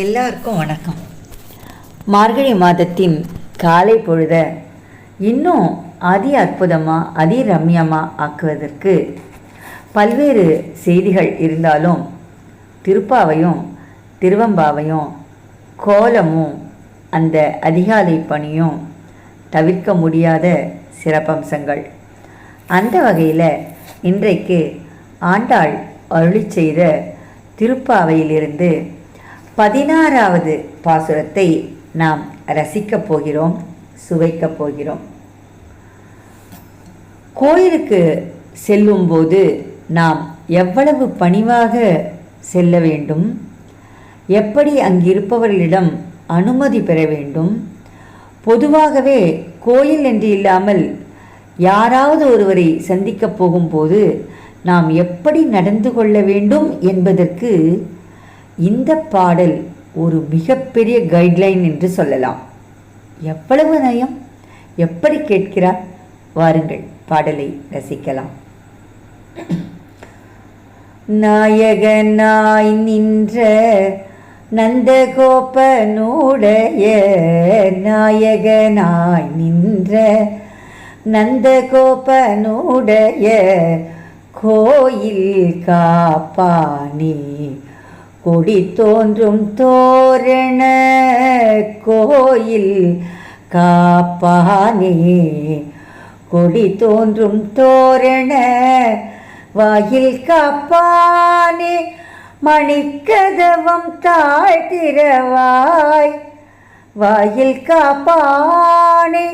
எல்லாருக்கும் வணக்கம். மார்கழி மாதத்தின் காலை பொழுத இன்னும் அதி அற்புதமாக அதி ரம்யமாக ஆக்குவதற்கு பல்வேறு செய்திகள் இருந்தாலும் திருப்பாவையும் திருவம்பாவையும் கோலமும் அந்த அதிகாலை பணியும் தவிர்க்க முடியாத சிறப்பம்சங்கள். அந்த வகையில் இன்றைக்கு ஆண்டாள் அருளி செய்த திருப்பாவையிலிருந்து பதினாறாவது பாசுரத்தை நாம் ரசிக்கப் போகிறோம் சுவைக்கப் போகிறோம். கோயிலுக்கு செல்லும்போது நாம் எவ்வளவு பணிவாக செல்ல வேண்டும் எப்படி அங்கிருப்பவர்களிடம் அனுமதி பெற வேண்டும் பொதுவாகவே கோயில் என்று இல்லாமல் யாராவது ஒருவரை சந்திக்கப் போகும்போது நாம் எப்படி நடந்து கொள்ள வேண்டும் என்பதற்கு இந்த பாடல் ஒரு மிகப்பெரிய கைட்லைன் என்று சொல்லலாம். எவ்வளவு நயம்? எப்படி கேட்கிறார்? வாருங்கள் பாடலை ரசிக்கலாம். நாயகனாய் நின்ற நந்தகோபனுடைய நாயகனாய் நின்ற நந்தகோபனுடைய கோயில் காப்பானே. கொடி தோன்றும் தோரண கோயில் காப்பானே. கொடி தோன்றும் தோரண வாயில் காப்பானே. மணிக்கதவம் தாழ்த்திரவாய். வாயில் காப்பானே.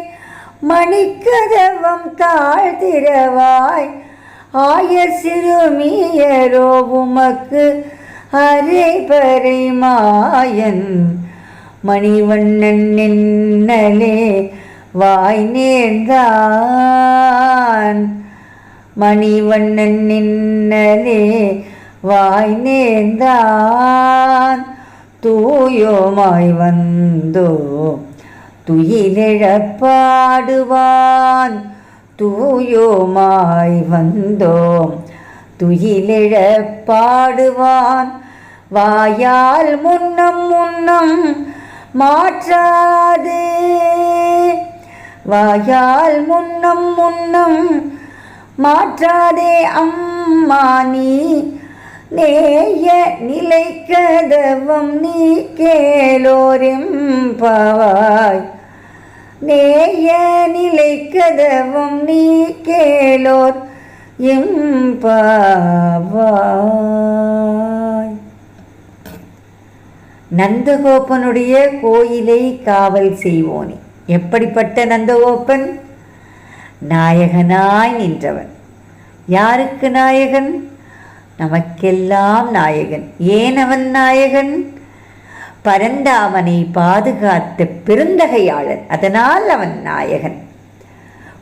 மணிக்கதவம் தாழ்த்திரவாய். ஆயர் சிறுமியரோ உமக்கு அரை பறை மாயன் மணிவண்ணன் நின்னலே வாய் நேர்ந்தான். மணிவண்ணன் நின்னலே வாய் நேர்ந்தான். தூயோமாய் வந்தோ துயிலிழப்பாடுவான். தூயோமாய் வந்தோம் துயிலிழ பாடுவான் வாயால் முன்னம் முன்னம் மாற்றாது. வாயால் முன்னம் முன்னம் மாற்றாதே அம்மா நீ. நேய நிலை கதவம் நீ கேளோரெம்பாவாய். நேய நிலை கதவம் நீ கேளோர் எம்பாவாய் நந்தகோபனுடைய கோயிலை காவல் செய்வோனே. எப்படிப்பட்ட நந்தகோபன்? நாயகனாய் நின்றவன். யாருக்கு நாயகன்? நமக்கெல்லாம் நாயகன். ஏன் அவன் நாயகன்? பரந்தாமனை பாதுகாத்த பெருந்தகையாளன். அதனால் அவன் நாயகன்.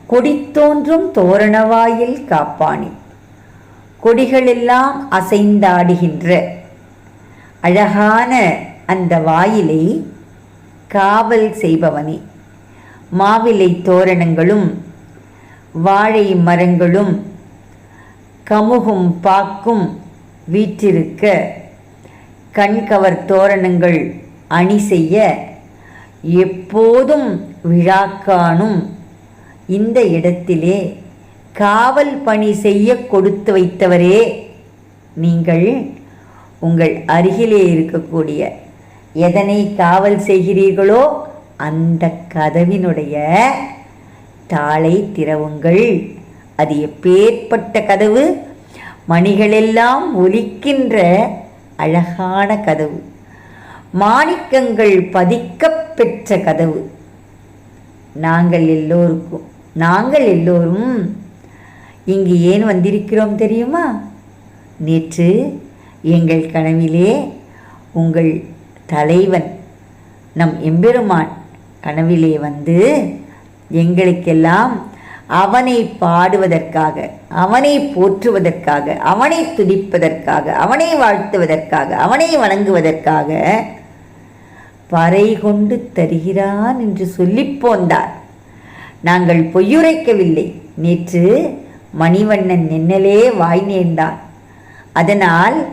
கொடித்தோன்றும் தோரணவாயில் காப்பாணி கொடிகளெல்லாம் அசைந்தாடுகின்ற அழகான அந்த வாயிலை காவல் செய்பவனே. மாவிலை தோரணங்களும் வாழை மரங்களும் கமுகும் பாக்கும் வீற்றிருக்க கண்கவர் தோரணங்கள் அணி செய்ய எப்போதும் விழாக்கானும் இந்த இடத்திலே காவல் பணி செய்ய கொடுத்து வைத்தவரே நீங்கள் உங்கள் அருகிலே இருக்கக்கூடிய எதனை காவல் செய்கிறீர்களோ அந்த கதவினுடைய தாளை திறவுங்கள். அது எப்பேற்பட்ட கதவு? மணிகளெல்லாம் ஒலிக்கின்ற அழகான கதவு. மாணிக்கங்கள் பதிக்கப்பெற்ற கதவு. நாங்கள் எல்லோருக்கும் நாங்கள் எல்லோரும் இங்கு ஏன் வந்திருக்கிறோம் தெரியுமா? நேற்று எங்கள் கனவிலே உங்கள் தலைவன் நம் எம்பெருமான் கனவிலே வந்து எங்களுக்கெல்லாம் அவனை பாடுவதற்காக அவனை போற்றுவதற்காக அவனை துதிப்பதற்காக அவனை வாழ்த்துவதற்காக அவனை வணங்குவதற்காக பறை கொண்டு தருகிறான் என்று சொல்லி போந்தார். நாங்கள் பொய்யுரைக்கவில்லை. நேற்று மணிவண்ணன் நின்னலே வாய் நேர்ந்தான் அதனால்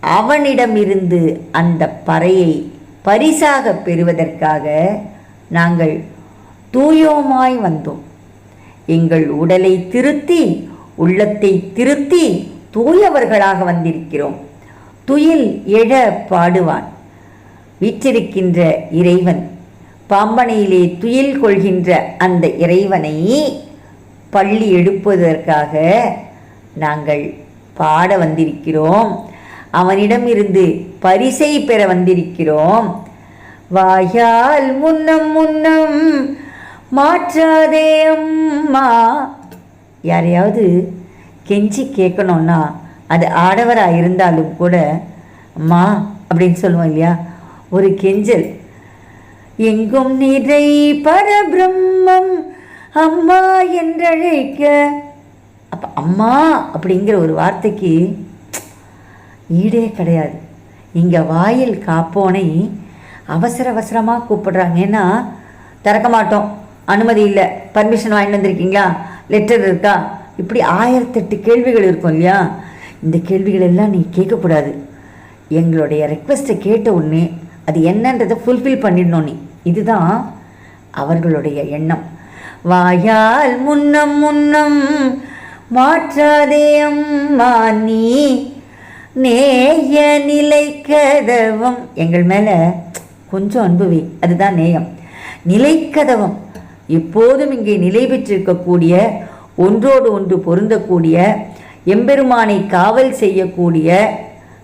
அவனிடமிருந்து அந்த பறையை பரிசாக பெறுவதற்காக நாங்கள் தூயோமாய் வந்தோம். எங்கள் உடலை திருத்தி உள்ளத்தை திருத்தி தூயவர்களாக வந்திருக்கிறோம். துயில் எழ பாடுவான். வீற்றிருக்கின்ற இறைவன் பாம்பனையிலே துயில் கொள்கின்ற அந்த இறைவனை பள்ளி எடுப்பதற்காக நாங்கள் பாட வந்திருக்கிறோம். அவனிடமிருந்து பரிசை பெற வந்திருக்கிறோம். வாயால் முன்னம் முன்னம் மாற்றாதே அம்மா. யாரையாவது கெஞ்சி கேட்கணும்னா அது ஆடவராக இருந்தாலும் கூட அம்மா அப்படின்னு சொல்லுவோம் இல்லையா? ஒரு கெஞ்சல். எங்கும் நிறை பரபிரம்மம் அம்மா என்றழைக்க. அப்போ அம்மா அப்படிங்கிற ஒரு வார்த்தைக்கு ஈடே கிடையாது. இங்கே வாயில் காப்போனை அவசர அவசரமாக கூப்பிடுறாங்க. ஏன்னா திறக்க மாட்டோம். அனுமதி இல்லை. பர்மிஷன் வாங்கிட்டு வந்திருக்கீங்களா? லெட்டர் இருக்கா? இப்படி ஆயிரத்தெட்டு கேள்விகள் இருக்கும் இல்லையா? இந்த கேள்விகள் எல்லாம் நீ கேட்கக்கூடாது. எங்களுடைய ரெக்வெஸ்ட்டை கேட்ட உடனே அது என்னன்றதை ஃபுல்ஃபில் பண்ணிடணும் நீ. இதுதான் அவர்களுடைய எண்ணம். வாயால் முன்னம் முன்னம் மாற்றாதே அம்மா நீ. நேய நிலை கதவம். எங்கள் மேலே கொஞ்சம் அன்புவி அதுதான் நேயம். நிலைக்கதவம் எப்போதும் இங்கே நிலை பெற்றிருக்கக்கூடிய ஒன்றோடு ஒன்று பொருந்தக்கூடிய எம்பெருமானை காவல் செய்யக்கூடிய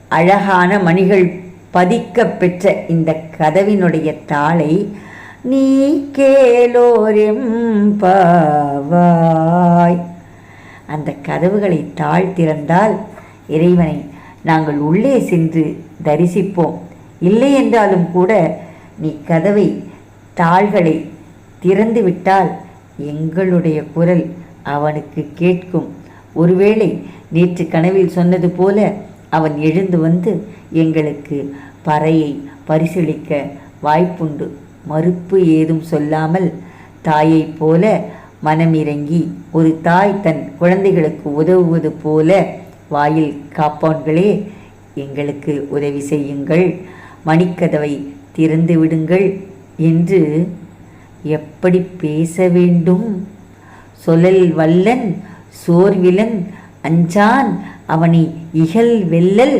அழகான மணிகள் பதிக்க பெற்ற இந்த கதவினுடைய தாளை நீ கேலோரெம்பாவாய் அந்த கதவுகளை தாழ் திறந்தால் இறைவனை நாங்கள் உள்ளே சென்று தரிசிப்போம். இல்லை என்றாலும் கூட நீ கதவை தாள்களை திறந்து விட்டால் எங்களுடைய குரல் அவனுக்கு கேட்கும். ஒருவேளை நேற்று கனவில் சொன்னது போல அவன் எழுந்து வந்து எங்களுக்கு பறையை பரிசளிக்க வாய்ப்புண்டு. மறுப்பு ஏதும் சொல்லாமல் தாயைப் போல மனமிறங்கி ஒரு தாய் தன் குழந்தைகளுக்கு உதவுவது போல வாயில் காப்பான்களே எங்களுக்கு உதவி செய்யுங்கள். மணிக்கதவை திறந்து விடுங்கள் என்று எப்படி பேச வேண்டும்? சொல்லல் வல்லன் சோர்விலன் அஞ்சான் அவனை இகல் வெல்லல்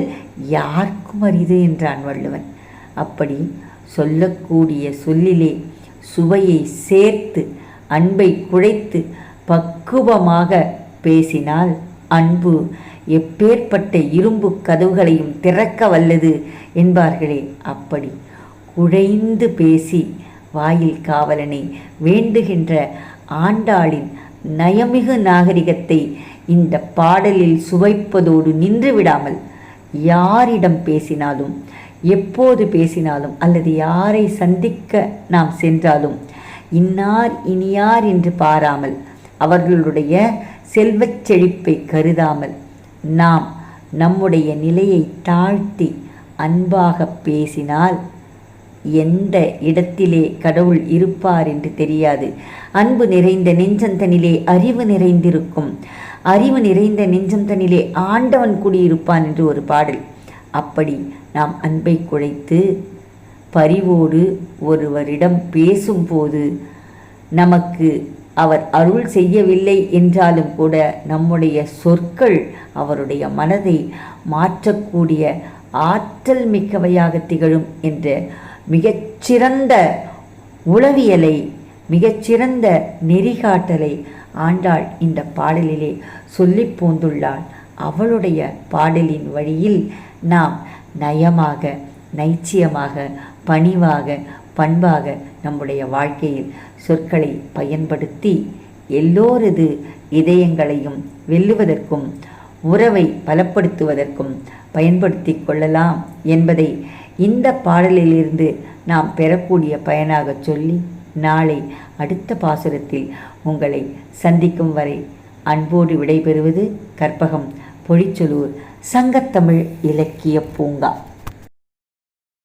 யாருக்கும் அரிது என்றான் வள்ளுவன். அப்படி சொல்லக்கூடிய சொல்லிலே சுவையை சேர்த்து அன்பை குழைத்து பக்குவமாக பேசினால் அன்பு எப்பேற்பட்ட இரும்பு கதவுகளையும் திறக்க வல்லது என்பார்களே. அப்படி குழைந்து பேசி வாயில் காவலனை வேண்டுகின்ற ஆண்டாளின் நயமிகு நாகரிகத்தை இந்த பாடலில் சுவைப்பதோடு நின்று விடாமல் யாரிடம் பேசினாலும் எப்போது பேசினாலும் அல்லது யாரை சந்திக்க நாம் சென்றாலும் இன்னார் இனியார் என்று பாராமல் அவர்களுடைய செல்வச் செழிப்பை கருதாமல் நாம் நம்முடைய நிலையை தாழ்த்தி அன்பாக பேசினால் எந்த இடத்திலே கடவுள் இருப்பார் என்று தெரியாது. அன்பு நிறைந்த நெஞ்சந்தனிலே அறிவு நிறைந்திருக்கும். அறிவு நிறைந்த நெஞ்சம் தன்னிலே ஆண்டவன் குடியிருப்பான் என்று ஒரு பாடல். அப்படி நாம் அன்பை குழைத்து பரிவோடு ஒருவரிடம் பேசும்போது நமக்கு அவர் அருள் செய்யவில்லை என்றாலும் கூட நம்முடைய சொற்கள் அவருடைய மனதை மாற்றக்கூடிய ஆற்றல் மிக்கவையாக திகழும் என்ற மிகச்சிறந்த உளவியலை மிகச்சிறந்த நெறிகாட்டலை ஆண்டாள் இந்த பாடலிலே சொல்லி போந்துள்ளாள் அவளுடைய பாடலின் வழியில் நாம் நயமாக நைச்சியமாக பணிவாக பண்பாக நம்முடைய வாழ்க்கையில் சொற்களை பயன்படுத்தி எல்லோரது இதயங்களையும் வெல்லுவதற்கும் உறவை பலப்படுத்துவதற்கும் பயன்படுத்தி கொள்ளலாம் என்பதை இந்த பாடலிலிருந்து நாம் பெறக்கூடிய பயனாக சொல்லி நாளை அடுத்த பாசுரத்தில் உங்களை சந்திக்கும் வரை அன்போடு விடைபெறுவது கற்பகம் பொழிச்சொலூர் சங்கத்தமிழ் இலக்கிய பூங்கா.